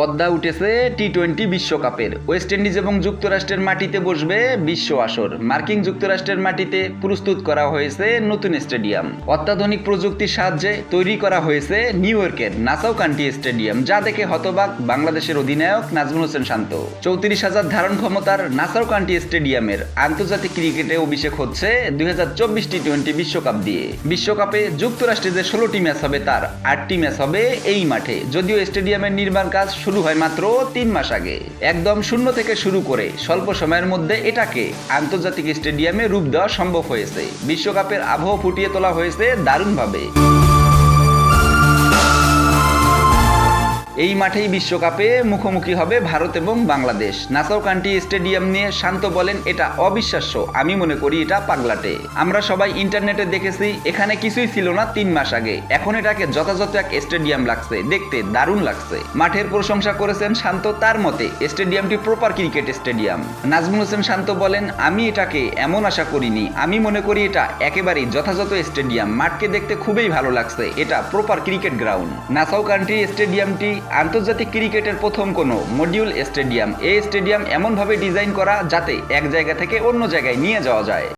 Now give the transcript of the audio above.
পদ্মা উঠেছে T twenty বিশ্বকাপের। West Indies এবং যুক্তরাষ্ট্রের মাটিতে বসবে বিশ্ব আসর। মার্কিন যুক্তরাষ্ট্রের মাটিতে প্রস্তুত করা হয়েছে নতুন স্টেডিয়াম। অত্যাধুনিক প্রযুক্তির সাহায্যে তৈরি করা হয়েছে নিউ ইয়র্কের নাসাউ কান্টি স্টেডিয়াম, যা দেখে হতবাক বাংলাদেশের অধিনায়ক নাজমুল হোসেন শান্ত। চৌত্রিশ হাজার ধারণ ক্ষমতার নাসাও কান্টি স্টেডিয়ামের আন্তর্জাতিক ক্রিকেটে অভিষেক হচ্ছে দুই হাজার চব্বিশ টি টোয়েন্টি বিশ্বকাপ দিয়ে। বিশ্বকাপে যুক্তরাষ্ট্রে যে ষোলোটি ম্যাচ হবে, তার আটটি ম্যাচ হবে এই মাঠে। যদিও স্টেডিয়ামের নির্মাণ কাজ শুরু হয় মাত্র তিন মাস আগে। একদম শূন্য থেকে শুরু করে স্বল্প সময়ের মধ্যে এটাকে আন্তর্জাতিক স্টেডিয়ামে রূপ দেওয়া সম্ভব হয়েছে। বিশ্বকাপের আবহ ফুটিয়ে তোলা হয়েছে দারুণভাবে। এই মাঠেই বিশ্বকাপে মুখোমুখি হবে ভারত এবং বাংলাদেশ। নাসাও কান্টি স্টেডিয়াম নিয়ে শান্ত বলেন, এটা অবিশ্বাস্য। আমি মনে করি এটা পাগলাটে। আমরা সবাই ইন্টারনেটে দেখেছি, এখানে কিছুই ছিল না তিন মাস আগে। এখন এটাকে যথাযথ এক স্টেডিয়াম লাগছে। দেখতে দারুণ লাগছে। মাঠের প্রশংসা করেছেন শান্ত তার মতে, স্টেডিয়ামটি proper cricket stadium. Najmul Hossain Shanto বলেন, আমি এটাকে এমন আশা করিনি। আমি মনে করি এটা একেবারেই যথাযথ স্টেডিয়াম। মাঠকে দেখতে খুবই ভালো লাগছে। এটা proper cricket ground. Nassau county স্টেডিয়ামটি আন্তর্জাতিক ক্রিকেটের প্রথম কোনো মডিউল স্টেডিয়াম। এই স্টেডিয়াম এমনভাবে ডিজাইন করা যাতে এক জায়গা থেকে অন্য জায়গায় নিয়ে যাওয়া যায়।